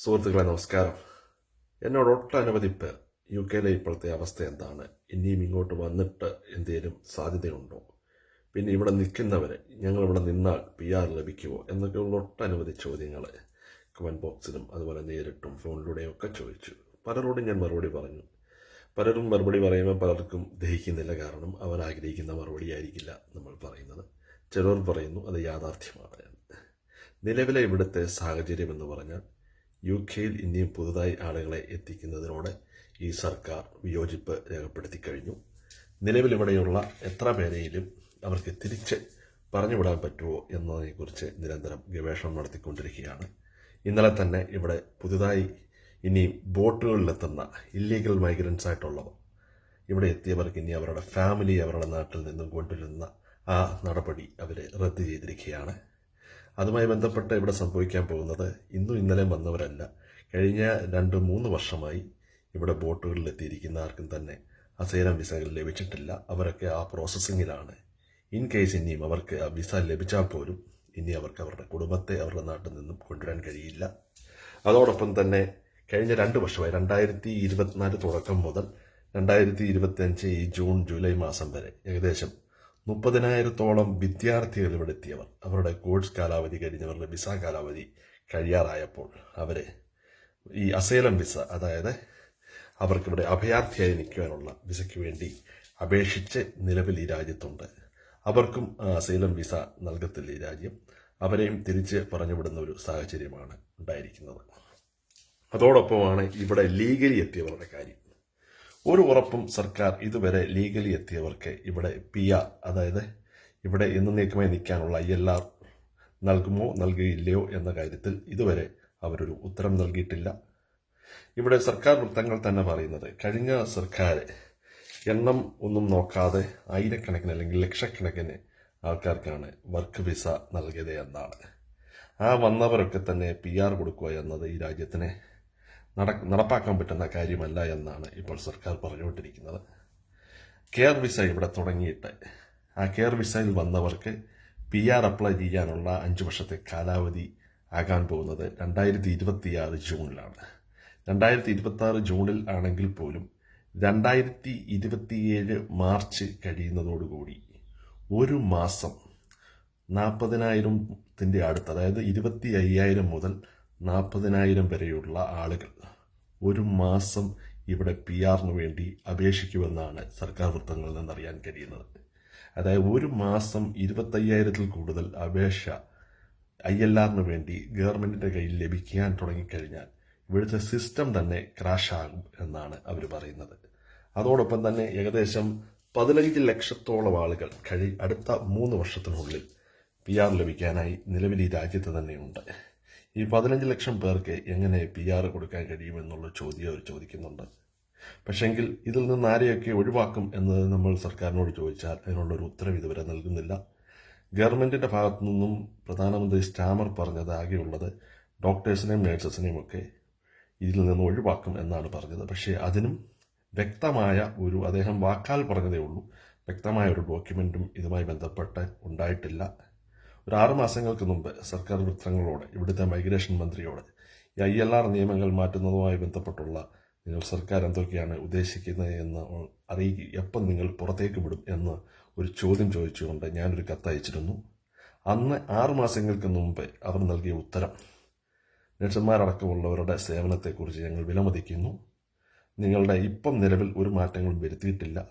സുഹൃത്തുക്കളെ നമസ്കാരം. എന്നോട് ഒട്ടനവധി പേർ യു കെയിലെ ഇപ്പോഴത്തെ അവസ്ഥ എന്താണ്? ഇനിയും ഇങ്ങോട്ട് വന്നിട്ട് എന്തെങ്കിലും സാധ്യതയുണ്ടോ? പിന്നെ ഇവിടെ നിൽക്കുന്നവരെ ഞങ്ങൾ ഇവിടെ നിന്നാൽ പി ആർ ലഭിക്കുമോ? എന്നൊക്കെയുള്ള ഒട്ടനവധി ചോദ്യങ്ങൾ കമന്റ് ബോക്സിലും അതുപോലെ നേരിട്ടും ഫോണിലൂടെയും ഒക്കെ ചോദിച്ചു. പലരോടും ഞാൻ മറുപടി പറഞ്ഞു. പലരും മറുപടി പറയുമ്പോൾ പലർക്കും ദഹിക്കുന്നില്ല കാരണം അവർ ആഗ്രഹിക്കുന്ന മറുപടി ആയിരിക്കില്ല നമ്മൾ പറയുന്നത്. ചിലർ പറയുന്നു അത് യാഥാർത്ഥ്യമാണ്. നിലവിലെ ഇവിടുത്തെ സാഹചര്യം എന്ന് പറഞ്ഞാൽ യു കെയിൽ ഇനിയും പുതുതായി ആളുകളെ എത്തിക്കുന്നതിനോട് ഈ സർക്കാർ വിയോജിപ്പ് രേഖപ്പെടുത്തി കഴിഞ്ഞു നിലവിലിവിടെയുള്ള എത്ര പേരെയും അവർക്ക് തിരിച്ച് പറഞ്ഞുവിടാൻ പറ്റുമോ എന്നതിനെക്കുറിച്ച് നിരന്തരം ഗവേഷണം നടത്തിക്കൊണ്ടിരിക്കുകയാണ്. ഇന്നലെ തന്നെ ഇവിടെ പുതുതായി ഇനി ബോട്ടുകളിലെത്തുന്ന ഇല്ലീഗൽ മൈഗ്രൻസ് ആയിട്ടുള്ളവർ ഇവിടെ എത്തിയവർക്ക് ഇനി അവരുടെ ഫാമിലി അവരുടെ നാട്ടിൽ നിന്നും കൊണ്ടുവരുന്ന ആ നടപടി അവർ റദ്ദ് ചെയ്തിരിക്കുകയാണ്. അതുമായി ബന്ധപ്പെട്ട് ഇവിടെ സംഭവിക്കാൻ പോകുന്നത് ഇന്നും ഇന്നലെ വന്നവരല്ല. കഴിഞ്ഞ രണ്ട് മൂന്ന് വർഷമായി ഇവിടെ ബോട്ടുകളിൽ എത്തിയിരിക്കുന്ന ആർക്കും തന്നെ അസൈലം വിസകൾ ലഭിച്ചിട്ടില്ല. അവരൊക്കെ ആ പ്രോസസ്സിങ്ങിലാണ്. ഇൻ കേസ് ഇനിയും അവർക്ക് ആ വിസ ലഭിച്ചാൽ പോലും ഇനി അവർക്ക് അവരുടെ കുടുംബത്തെ അവരുടെ നാട്ടിൽ നിന്നും കൊണ്ടുവരാൻ കഴിയില്ല. അതോടൊപ്പം തന്നെ കഴിഞ്ഞ രണ്ട് വർഷമായി രണ്ടായിരത്തി ഇരുപത്തിനാല് തുടക്കം മുതൽ രണ്ടായിരത്തി ഇരുപത്തിയഞ്ച് ഈ ജൂൺ ജൂലൈ മാസം വരെ ഏകദേശം മുപ്പതിനായിരത്തോളം വിദ്യാർത്ഥികൾ ഇവിടെ എത്തിയവർ. അവരുടെ കോഴ്സ് കാലാവധി കഴിഞ്ഞവരുടെ വിസ കാലാവധി കഴിയാറായപ്പോൾ അവരെ ഈ അസേലം വിസ അതായത് അവർക്കിവിടെ അഭയാർത്ഥിയായി നിൽക്കുവാനുള്ള വിസയ്ക്ക് വേണ്ടി അപേക്ഷിച്ച് നിലവിൽ ഈ രാജ്യത്തുണ്ട്. അവർക്കും അസൈലം വിസ നൽകത്തില്ല ഈ രാജ്യം. അവരെയും തിരിച്ച് പറഞ്ഞുവിടുന്ന ഒരു സാഹചര്യമാണ് ഉണ്ടായിരിക്കുന്നത്. അതോടൊപ്പമാണ് ഇവിടെ ലീഗലി എത്തിയവരുടെ കാര്യം. ഒരു ഉറപ്പും സർക്കാർ ഇതുവരെ ലീഗലി എത്തിയവർക്ക് ഇവിടെ പി ആർ അതായത് ഇവിടെ എന്നേക്കുമായി നിൽക്കാനുള്ള ഐ എൽ ആർ നൽകുമോ നൽകുകയില്ലയോ എന്ന കാര്യത്തിൽ ഇതുവരെ അവരൊരു ഉത്തരം നൽകിയിട്ടില്ല. ഇവിടെ സർക്കാർ വൃത്തങ്ങൾ തന്നെ പറയുന്നത് കഴിഞ്ഞ സർക്കാർ എണ്ണം ഒന്നും നോക്കാതെ ആയിരക്കണക്കിന് അല്ലെങ്കിൽ ലക്ഷക്കണക്കിന് ആൾക്കാർക്കാണ് വർക്ക് വിസ നൽകിയത് എന്നാണ്. ആ വന്നവരൊക്കെ തന്നെ പി ആർ കൊടുക്കുക എന്നത് ഈ രാജ്യത്തിന് നട നടപ്പാക്കാൻ പറ്റുന്ന കാര്യമല്ല എന്നാണ് ഇപ്പോൾ സർക്കാർ പറഞ്ഞുകൊണ്ടിരിക്കുന്നത്. കെയർ വിസ ഇവിടെ തുടങ്ങിയിട്ട് ആ കെയർ വിസയിൽ വന്നവർക്ക് പി ആർ അപ്ലൈ ചെയ്യാനുള്ള അഞ്ച് വർഷത്തെ കാലാവധി ആകാൻ പോകുന്നത് രണ്ടായിരത്തി ഇരുപത്തിയാറ് ജൂണിലാണ്. രണ്ടായിരത്തി ഇരുപത്തി ജൂണിൽ ആണെങ്കിൽ പോലും രണ്ടായിരത്തി ഇരുപത്തിയേഴ് മാർച്ച് കഴിയുന്നതോടുകൂടി ഒരു മാസം നാൽപ്പതിനായിരത്തിന്റെ അടുത്ത് അതായത് ഇരുപത്തി അയ്യായിരം മുതൽ നാൽപ്പതിനായിരം വരെയുള്ള ആളുകൾ ഒരു മാസം ഇവിടെ പി ആറിന് വേണ്ടി അപേക്ഷിക്കുമെന്നാണ് സർക്കാർ വൃത്തങ്ങളിൽ നിന്നറിയാൻ കഴിയുന്നത്. അതായത് ഒരു മാസം ഇരുപത്തയ്യായിരത്തിൽ കൂടുതൽ അപേക്ഷ ഐ എൽ ആറിന് വേണ്ടി ഗവൺമെന്റിന്റെ കയ്യിൽ ലഭിക്കാൻ തുടങ്ങിക്കഴിഞ്ഞാൽ ഇവിടുത്തെ സിസ്റ്റം തന്നെ ക്രാഷ് ആകും എന്നാണ് അവർ പറയുന്നത്. അതോടൊപ്പം തന്നെ ഏകദേശം പതിനഞ്ച് ലക്ഷത്തോളം ആളുകൾ കഴി അടുത്ത മൂന്ന് വർഷത്തിനുള്ളിൽ പി ആർ ലഭിക്കാനായി നിലവിൽ ഈ രാജ്യത്ത് തന്നെയുണ്ട്. ഈ പതിനഞ്ച് ലക്ഷം പേർക്ക് എങ്ങനെ പി ആർ കൊടുക്കാൻ കഴിയുമെന്നുള്ള ചോദ്യം അവർ ചോദിക്കുന്നുണ്ട്. പക്ഷെങ്കിൽ ഇതിൽ നിന്ന് ആരെയൊക്കെ ഒഴിവാക്കും എന്ന് നമ്മൾ സർക്കാരിനോട് ചോദിച്ചാൽ അതിനുള്ളൊരു ഉത്തരം ഇതുവരെ നൽകുന്നില്ല. ഗവൺമെന്റിന്റെ ഭാഗത്തു നിന്നും പ്രധാനമന്ത്രി സ്റ്റാമർ പറഞ്ഞത് ആകെയുള്ളത് ഡോക്ടേഴ്സിനെയും നഴ്സസിനെയും ഒക്കെ ഇതിൽ നിന്ന് ഒഴിവാക്കും എന്നാണ് പറഞ്ഞത്. പക്ഷേ അതിനും വ്യക്തമായ ഒരു അദ്ദേഹം വാക്കാൽ പറഞ്ഞതേ ഉള്ളൂ. വ്യക്തമായ ഒരു ഡോക്യുമെന്റും ഇതുമായി ബന്ധപ്പെട്ട് ഉണ്ടായിട്ടില്ല. ഒരു ആറ് മാസങ്ങൾക്ക് മുമ്പ് സർക്കാർ വൃത്തങ്ങളോട് ഇവിടുത്തെ മൈഗ്രേഷൻ മന്ത്രിയോട് ഈ ഐ എൽ ആർ നിയമങ്ങൾ മാറ്റുന്നതുമായി ബന്ധപ്പെട്ടുള്ള നിങ്ങൾ സർക്കാർ എന്തൊക്കെയാണ് ഉദ്ദേശിക്കുന്നത് എന്ന് അറിയിക്കുക. എപ്പം നിങ്ങൾ പുറത്തേക്ക് വിടും എന്ന് ഒരു ചോദ്യം ചോദിച്ചുകൊണ്ട് ഞാനൊരു കത്തയച്ചിരുന്നു അന്ന് ആറു മാസങ്ങൾക്ക് മുമ്പ് അവർ നൽകിയ ഉത്തരം നഴ്സുമാരടക്കമുള്ളവരുടെ സേവനത്തെക്കുറിച്ച് ഞങ്ങൾ വിലമതിക്കുന്നു. നിങ്ങളുടെ ഇപ്പം നിലവിൽ ഒരു മാറ്റങ്ങളും വരുത്തിയിട്ടില്ല.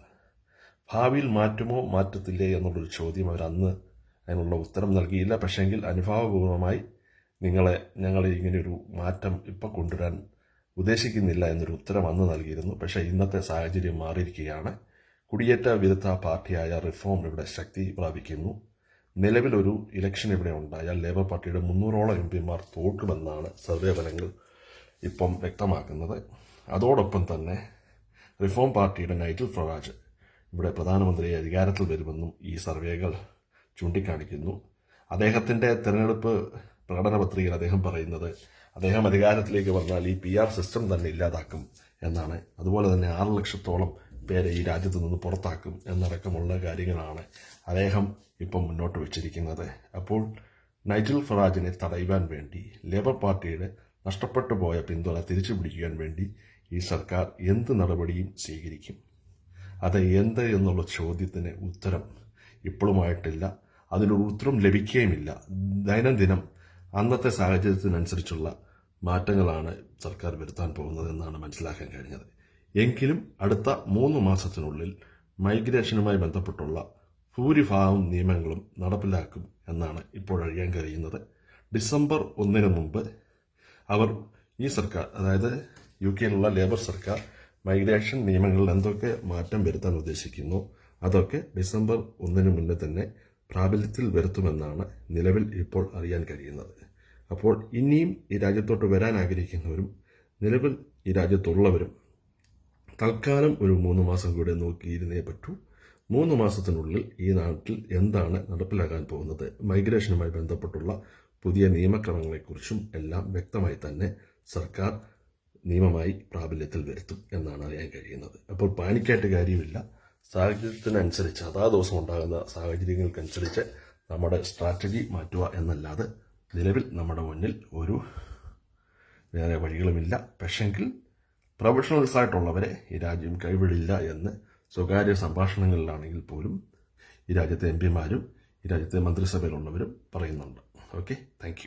ഭാവിയിൽ മാറ്റുമോ മാറ്റത്തില്ലേ എന്നുള്ളൊരു ചോദ്യം അവർ അന്ന് അതിനുള്ള ഉത്തരം നൽകിയില്ല. പക്ഷേങ്കിൽ അനുഭാവപൂർവമായി നിങ്ങളെ ഞങ്ങളെ ഇങ്ങനെയൊരു മാറ്റം ഇപ്പം കൊണ്ടുവരാൻ ഉദ്ദേശിക്കുന്നില്ല എന്നൊരു ഉത്തരം അന്ന് നൽകിയിരുന്നു. പക്ഷേ ഇന്നത്തെ സാഹചര്യം മാറിയിരിക്കുകയാണ്. കുടിയേറ്റ വിരുദ്ധ പാർട്ടിയായ റിഫോം ഇവിടെ ശക്തി പ്രാപിക്കുന്നു. നിലവിലൊരു ഇലക്ഷൻ ഇവിടെ ഉണ്ടായാൽ ലേബർ പാർട്ടിയുടെ മുന്നൂറോളം എം പിമാർ തോൽക്കുമെന്നാണ് സർവേ ഫലങ്ങൾ ഇപ്പം വ്യക്തമാക്കുന്നത്. അതോടൊപ്പം തന്നെ റിഫോം പാർട്ടിയുടെ നൈറ്റിൽ ഫറാജ് ഇവിടെ പ്രധാനമന്ത്രിയെ അധികാരത്തിൽ വരുമെന്നും ഈ സർവേകൾ ചൂണ്ടിക്കാണിക്കുന്നു. അദ്ദേഹത്തിന്റെ തിരഞ്ഞെടുപ്പ് പ്രകടന പത്രികയിൽ അദ്ദേഹം പറയുന്നത് അദ്ദേഹം അധികാരത്തിലേക്ക് വന്നാൽ ഈ പി ആർ സിസ്റ്റം തന്നെ ഇല്ലാതാക്കും എന്നാണ്. അതുപോലെ തന്നെ ആറ് ലക്ഷത്തോളം പേരെ ഈ രാജ്യത്ത് നിന്ന് പുറത്താക്കും എന്നടക്കമുള്ള കാര്യങ്ങളാണ് അദ്ദേഹം ഇപ്പം മുന്നോട്ട് വച്ചിരിക്കുന്നത്. അപ്പോൾ നൈജൽ ഫറാജിനെ തടയുവാൻ വേണ്ടി ലേബർ പാർട്ടിയുടെ നഷ്ടപ്പെട്ടു പോയ പിന്തുണ തിരിച്ചു പിടിക്കാൻ വേണ്ടി ഈ സർക്കാർ എന്ത് നടപടിയും സ്വീകരിക്കും? അത് എന്ത് എന്നുള്ള ചോദ്യത്തിന് ഉത്തരം ഇപ്പോഴുമായിട്ടില്ല. അതിനൊരു ഉത്തരം ലഭിക്കുകയുമില്ല ദൈനംദിനം അന്നത്തെ സാഹചര്യത്തിനനുസരിച്ചുള്ള മാറ്റങ്ങളാണ് സർക്കാർ വരുത്താൻ പോകുന്നത് എന്നാണ് മനസ്സിലാക്കാൻ കഴിഞ്ഞത്. എങ്കിലും അടുത്ത മൂന്ന് മാസത്തിനുള്ളിൽ മൈഗ്രേഷനുമായി ബന്ധപ്പെട്ടുള്ള ഭൂരിഭാഗം നിയമങ്ങളും നടപ്പിലാക്കും എന്നാണ് ഇപ്പോൾ അറിയാൻ കഴിയുന്നത്. ഡിസംബർ ഒന്നിന് മുമ്പ് അവർ ഈ സർക്കാർ അതായത് യു കെയിലുള്ള ലേബർ സർക്കാർ മൈഗ്രേഷൻ നിയമങ്ങളിൽ എന്തൊക്കെ മാറ്റം വരുത്താൻ ഉദ്ദേശിക്കുന്നു അതൊക്കെ ഡിസംബർ ഒന്നിന് മുന്നേ തന്നെ പ്രാബല്യത്തിൽ വരുത്തുമെന്നാണ് നിലവിൽ ഇപ്പോൾ അറിയാൻ കഴിയുന്നത്. അപ്പോൾ ഇനിയും ഈ രാജ്യത്തോട്ട് വരാൻ ആഗ്രഹിക്കുന്നവരും നിലവിൽ ഈ രാജ്യത്തുള്ളവരും തൽക്കാലം ഒരു മൂന്ന് മാസം കൂടെ നോക്കിയിരുന്നേ പറ്റൂ. മൂന്ന് മാസത്തിനുള്ളിൽ ഈ നാട്ടിൽ എന്താണ് നടപ്പിലാകാൻ പോകുന്നത്? മൈഗ്രേഷനുമായി ബന്ധപ്പെട്ടുള്ള പുതിയ നിയമക്രമങ്ങളെക്കുറിച്ചും എല്ലാം വ്യക്തമായി തന്നെ സർക്കാർ നിയമമായി പ്രാബല്യത്തിൽ വരുത്തും എന്നാണ് അറിയാൻ കഴിയുന്നത്. അപ്പോൾ പാനിക്കായിട്ട് കാര്യമില്ല. സാഹചര്യത്തിനനുസരിച്ച് അതാ ദിവസം ഉണ്ടാകുന്ന സാഹചര്യങ്ങൾക്കനുസരിച്ച് നമ്മുടെ സ്ട്രാറ്റജി മാറ്റുക എന്നല്ലാതെ നിലവിൽ നമ്മുടെ മുന്നിൽ ഒരു വേറെ വഴികളുമില്ല. പക്ഷെങ്കിൽ പ്രൊഫഷണൽസ് ആയിട്ടുള്ളവരെ ഈ രാജ്യം കൈവിടില്ല എന്ന് സ്വകാര്യ സംഭാഷണങ്ങളിലാണെങ്കിൽ പോലും ഈ രാജ്യത്തെ എം പിമാരും ഈ രാജ്യത്തെ മന്ത്രിസഭയിലുള്ളവരും പറയുന്നുണ്ട്. Okay thank